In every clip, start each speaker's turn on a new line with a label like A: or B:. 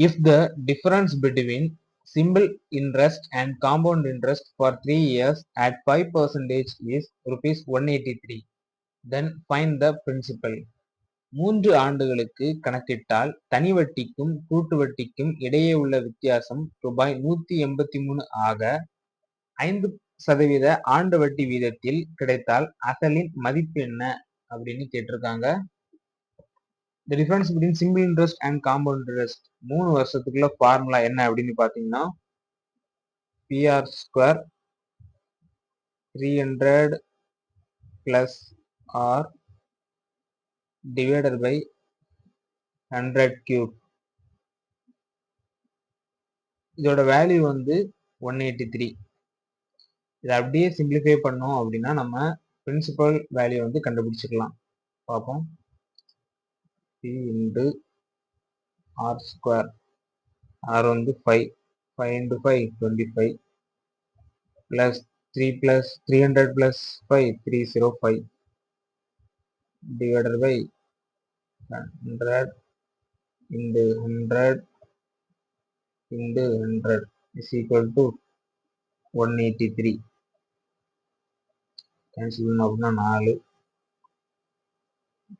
A: If the if the simple between and compound interest for three years at five percentage is percentage one eighty three then find the principal மூன்று ஆண்டுகளுக்கு கணக்கிட்டால் தனி வட்டிக்கும் கூட்டு வட்டிக்கும் இடையே உள்ள வித்தியாசம் ரூபாய் நூற்றி எண்பத்தி மூணு ஆக ஐந்து சதவீத ஆண்டு வட்டி வீதத்தில் கிடைத்தால் அசலின் மதிப்பு என்ன அப்படின்னு கேட்டிருக்காங்க the difference between simple interest and compound interest மூணு வருஷத்துக்குள்ள ஃபார்முலா என்ன அப்படின்னு பாத்தீங்கன்னா PR square three hundred plus R divided by hundred cube இதோட வேல்யூ வந்து ஒன் எயிட்டி த்ரீ இதை அப்படியே சிம்பிளிஃபை பண்ணோம் அப்படின்னா நம்ம பிரின்சிபல் வேல்யூ வந்து கண்டுபிடிச்சிக்கலாம். பார்ப்போம். Three into R square R வந்து five five into five twenty five plus three plus three hundred plus five three zero five divided by 100 into 100 into 100 is equal to 183 cancel பண்ணோம் அப்படின்னா நாலு.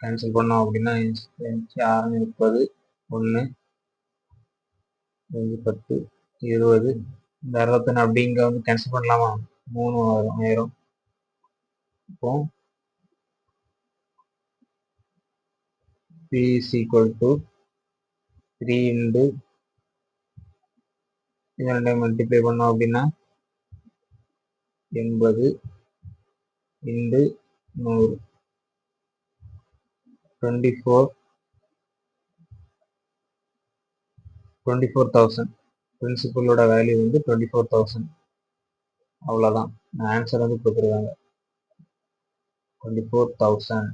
A: Cancel பண்ணோம் அப்படின்னா அஞ்சு ஆறு முப்பது ஒன்று அஞ்சு பத்து இருபது இந்த அறுபத்தொன்று அப்படி வந்து கேன்சல் பண்ணலாமா? மூணு வரும் ஆயிரம். இப்போ P is equal three 3 into இது ரெண்டையும் மல்டிப்ளை பண்ணோம் அப்படின்னா எண்பது இண்டு நூறு. Twenty four twenty four thousand பிரின்சிபலோட value வந்து டுவெண்ட்டி ஃபோர் தௌசண்ட் அவ்வளோதான் ஆன்சர் வந்து கொடுத்துருக்காங்க. Twenty four thousand